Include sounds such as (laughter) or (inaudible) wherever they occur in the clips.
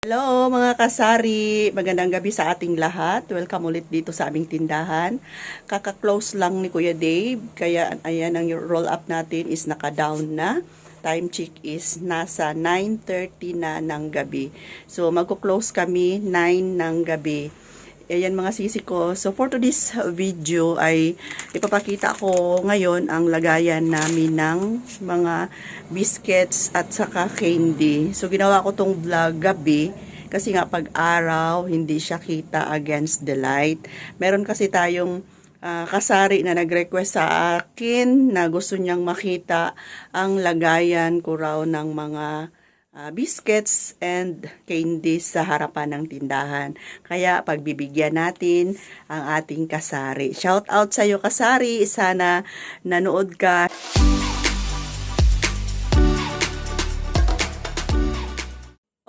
Hello mga kasari, magandang gabi sa ating lahat. Welcome ulit dito sa aming tindahan. Kaka-close lang ni Kuya Dave, kaya ayan ang roll up natin is naka-down na. Time check is nasa 9.30 na ng gabi. So magko-close kami 9 ng gabi. Ayan mga sisi ko. So for today's video ay ipapakita ko ngayon ang lagayan namin ng mga biscuits at saka candy. So ginawa ko tong vlog gabi kasi nga pag araw hindi siya kita against the light. Meron kasi tayong ah, kasari na nag-request sa akin na gusto niyang makita ang lagayan ko raw ng mga ah, biscuits and candies sa harapan ng tindahan. Kaya pagbibigyan natin ang ating kasari. Shout out sa iyo kasari, sana nanood ka.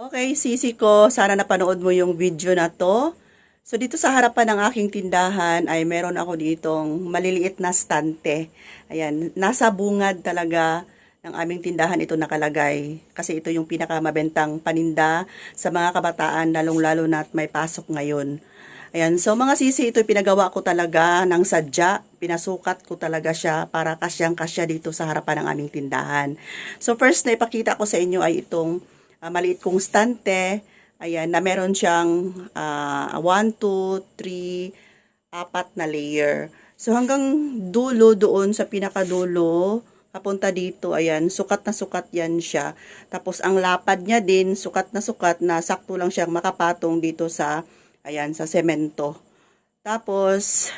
Okay, sisi ko, sana napanood mo yung video na to. So dito sa harapan ng aking tindahan ay meron ako ditong maliliit na stante. Ayan, nasa bungad talaga ng aming tindahan ito nakalagay. Kasi ito yung pinakamabentang paninda sa mga kabataan, lalong-lalo na at may pasok ngayon. Ayan, so mga sisi, ito pinagawa ko talaga ng sadya. Pinasukat ko talaga siya para kasyang-kasya dito sa harapan ng aming tindahan. So first na ipakita ko sa inyo ay itong ah, maliit kong stante. Ayan, na meron siyang 1, 2, 3, apat na layer. So hanggang dulo doon sa pinakadulo, papunta dito, ayan, sukat na sukat yan siya. Tapos ang lapad niya din, sukat na sukat na sakto lang siyang makapatong dito sa, ayan, sa semento. Tapos,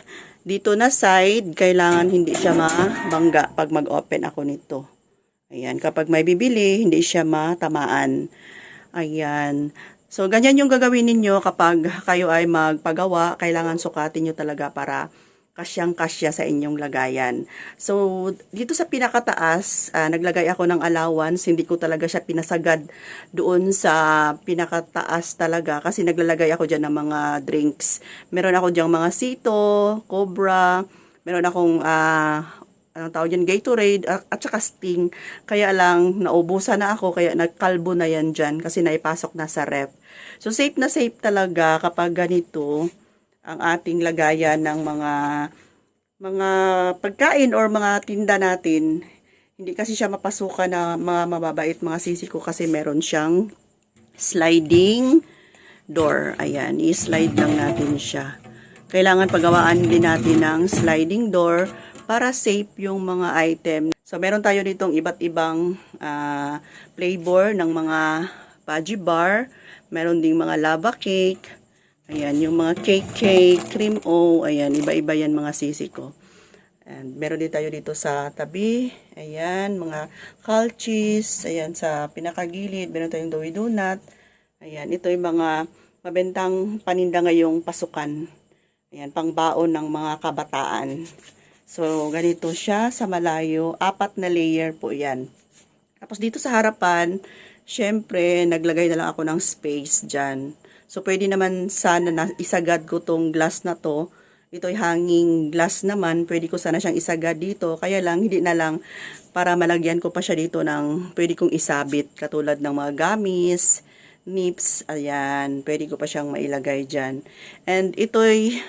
dito na side, kailangan hindi siya mabangga pag mag-open ako nito. Ayan, kapag may bibili, hindi siya matamaan. Ayan. So, ganyan yung gagawin ninyo kapag kayo ay magpagawa. Kailangan sukatin nyo talaga para kasyang-kasya sa inyong lagayan. So, dito sa pinakataas, ah, naglagay ako ng allowance. Hindi ko talaga siya pinasagad doon sa pinakataas talaga kasi naglalagay ako dyan ng mga drinks. Meron ako dyan mga Sito, Cobra, meron akong ah, anong tawag yan, Gatorade at, at saka Sting. Kaya lang, naubusan na ako, kaya nagkalbo na yan dyan kasi naipasok na sa ref. So, safe na safe talaga kapag ganito ang ating lagayan ng mga mga pagkain or mga tinda natin. Hindi kasi siya mapasukan na mga mababait mga sisi ko kasi meron siyang sliding door. Ayan, i-slide lang natin siya. Kailangan pagawaan din natin ng sliding door para safe yung mga item. So, meron tayo ditong iba't ibang ah, flavor ng mga Paji bar. Meron ding mga lava cake. Ayan, yung mga cake cake, cream o, ayan, iba-iba yan mga sisi ko. And meron din tayo dito sa tabi. Ayan, mga calchis. Ayan, sa pinakagilid. Meron tayong doughy donut. Ayan, ito yung mga mabentang paninda ngayong pasukan. Ayan, pangbaon ng mga kabataan. So, ganito siya sa malayo. Apat na layer po yan. Tapos dito sa harapan, syempre, naglagay na lang ako ng space dyan. So, pwede naman sana na isagad ko tong glass na to. Ito ay hanging glass naman. Pwede ko sana siyang isagad dito. Kaya lang, hindi na lang para malagyan ko pa siya dito ng pwede kong isabit. Katulad ng mga gamis, nips, ayan. Pwede ko pa siyang mailagay dyan. And ito'y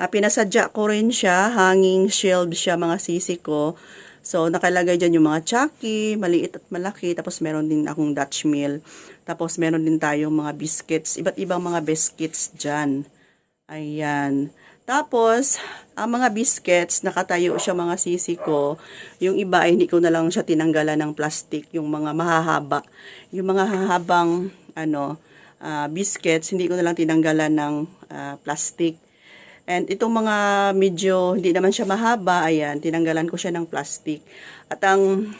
ah, pinasadya ko rin siya. Hanging shelf siya mga sisi ko. So, nakalagay dyan yung mga chucky, maliit at malaki. Tapos, meron din akong Dutch meal. Tapos, meron din tayong mga biscuits. Iba't ibang mga biscuits dyan. Ayan. Tapos, ang mga biscuits, nakatayo siya mga sisi ko. Yung iba ay hindi ko na lang siya tinanggalan ng plastic. Yung mga mahahaba. Yung mga hahabang ano, ah, biscuits, hindi ko na lang tinanggalan ng ah, plastic. And itong mga medyo hindi naman siya mahaba, ayan, tinanggalan ko siya ng plastic. At ang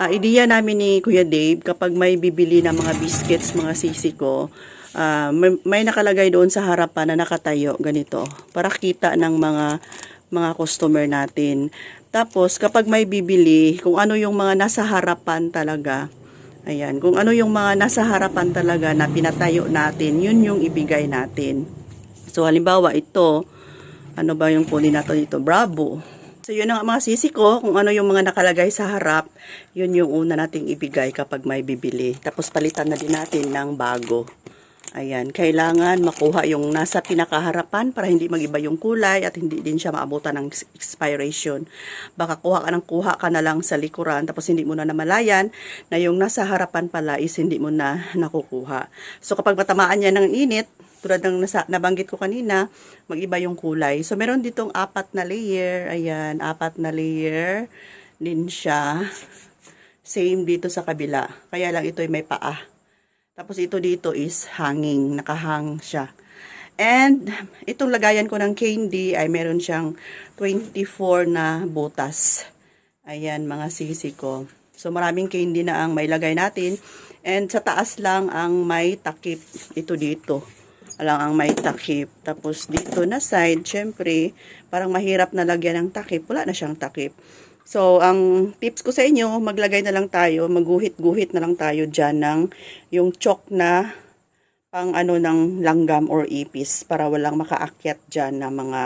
ah, ideya namin ni Kuya Dave, kapag may bibili ng mga biscuits, mga sisi ko, ah, may, may nakalagay doon sa harapan na nakatayo, ganito, para kita ng mga mga customer natin. Tapos, kapag may bibili, kung ano yung mga nasa harapan talaga, ayan, kung ano yung mga nasa harapan talaga na pinatayo natin, yun yung ibigay natin. So, halimbawa, ito, ano ba yung kunin natin dito? Bravo. So, yun ang mga sisi ko, kung ano yung mga nakalagay sa harap, yun yung una nating ibigay kapag may bibili. Tapos, palitan na din natin ng bago. Ayan, kailangan makuha yung nasa pinakaharapan para hindi magiba yung kulay at hindi din siya maabutan ng ex- expiration. Baka kuha ka ng kuha ka na lang sa likuran tapos hindi mo na namalayan na yung nasa harapan pala is hindi mo na nakukuha. So kapag matamaan yan ng init, tulad ng nasa, nabanggit ko kanina, magiba yung kulay. So meron ditong apat na layer, ayan, apat na layer din siya. Same dito sa kabila. Kaya lang ito ay may paa. Tapos ito dito is hanging, nakahang siya. And itong lagayan ko ng candy ay meron siyang 24 na butas. Ayan mga sisi ko. So maraming candy na ang may lagay natin. And sa taas lang ang may takip. Ito dito. Alang ang may takip. Tapos dito na side, syempre, parang mahirap na lagyan ng takip. Wala na siyang takip. So, ang tips ko sa inyo, maglagay na lang tayo, magguhit-guhit na lang tayo dyan ng yung chalk na pang ano ng langgam or ipis para walang makaakyat dyan na mga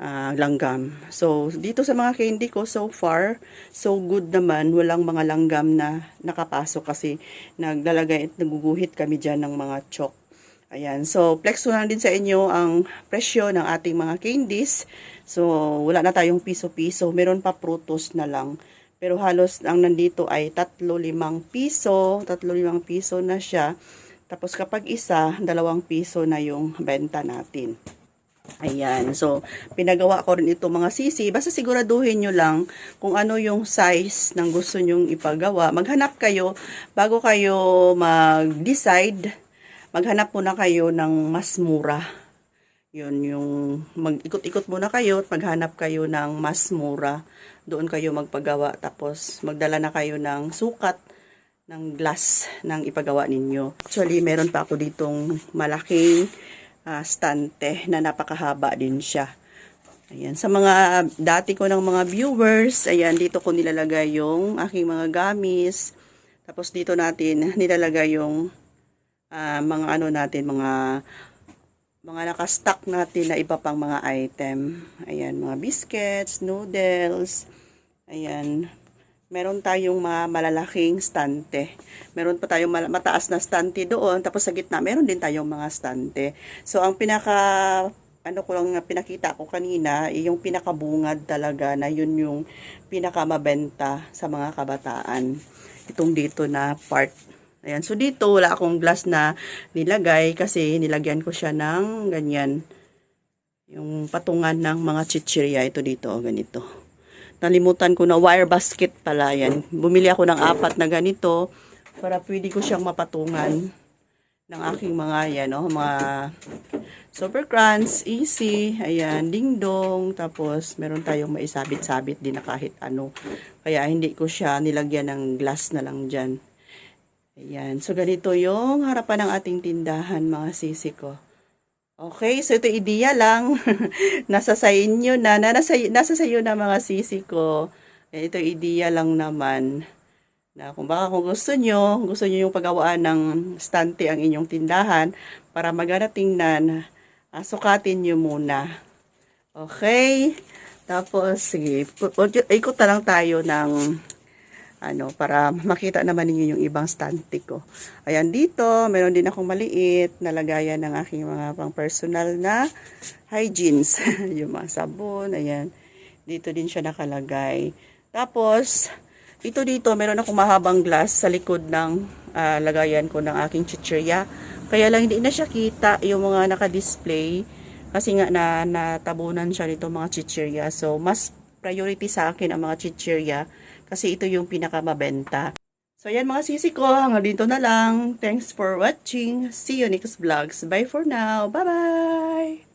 ah, langgam. So, dito sa mga candy ko, so far, so good naman. Walang mga langgam na nakapasok kasi naglalagay at naguguhit kami dyan ng mga chalk. Ayan. So, flex ko lang din sa inyo ang presyo ng ating mga candies. So, wala na tayong piso-piso. Meron pa prutos na lang. Pero halos ang nandito ay tatlo limang piso. Tatlo limang piso na siya. Tapos kapag isa, dalawang piso na yung benta natin. Ayan. So, pinagawa ko rin ito mga sisi. Basta siguraduhin nyo lang kung ano yung size ng gusto nyong ipagawa. Maghanap kayo, bago kayo mag-decide, maghanap muna kayo ng mas mura. Yun, yung mag-ikot-ikot muna kayo at maghanap kayo ng mas mura. Doon kayo magpagawa. Tapos, magdala na kayo ng sukat ng glass ng ipagawa ninyo. Actually, meron pa ako ditong malaking ah, stante na napakahaba din siya. Ayan, sa mga dati ko ng mga viewers, ayan, dito ko nilalagay yung aking mga gamis. Tapos dito natin nilalagay yung ah, mga ano natin, mga mga nakastock natin na iba pang mga item. Ayan, mga biscuits, noodles. Ayan. Meron tayong mga malalaking stante. Meron pa tayong mataas na stante doon. Tapos sa gitna, meron din tayong mga stante. So, ang pinaka, ano ko lang pinakita ko kanina, eh, yung pinakabungad talaga na yun yung pinakamabenta sa mga kabataan. Itong dito na part Ayan, so dito wala akong glass na nilagay kasi nilagyan ko siya ng ganyan. Yung patungan ng mga chichirya. Ito dito, oh, ganito. Nalimutan ko na wire basket pala yan. Bumili ako ng apat na ganito para pwede ko siyang mapatungan ng aking mga yan, oh, mga super crunch, easy, ayan, dingdong, tapos meron tayong maisabit-sabit din na kahit ano. Kaya hindi ko siya nilagyan ng glass na lang dyan. Ayan. So, ganito yung harapan ng ating tindahan, mga sisi ko. Okay, so ito idea lang. (laughs) nasa sa inyo na, na nasa, nasa sa iyo na mga sisi ko. Ito idea lang naman. Na kung baka kung gusto nyo, gusto nyo yung paggawaan ng stante ang inyong tindahan para magana tingnan, ah, sukatin nyo muna. Okay? Tapos, sige, ikot na lang tayo ng ano, para makita naman ninyo yung ibang stante ko. Ayan, dito, meron din akong maliit na lagayan ng aking mga pang personal na hygienes. (laughs) yung mga sabon, ayan. Dito din siya nakalagay. Tapos, ito dito, meron akong mahabang glass sa likod ng ah, lagayan ko ng aking chichirya. Kaya lang hindi na siya kita yung mga naka-display kasi nga na natabunan siya nito mga chichirya. So, mas priority sa akin ang mga chichirya kasi ito yung pinakamabenta. So, yan mga sisi ko. Hanggang dito na lang. Thanks for watching. See you next vlogs. Bye for now. Bye-bye!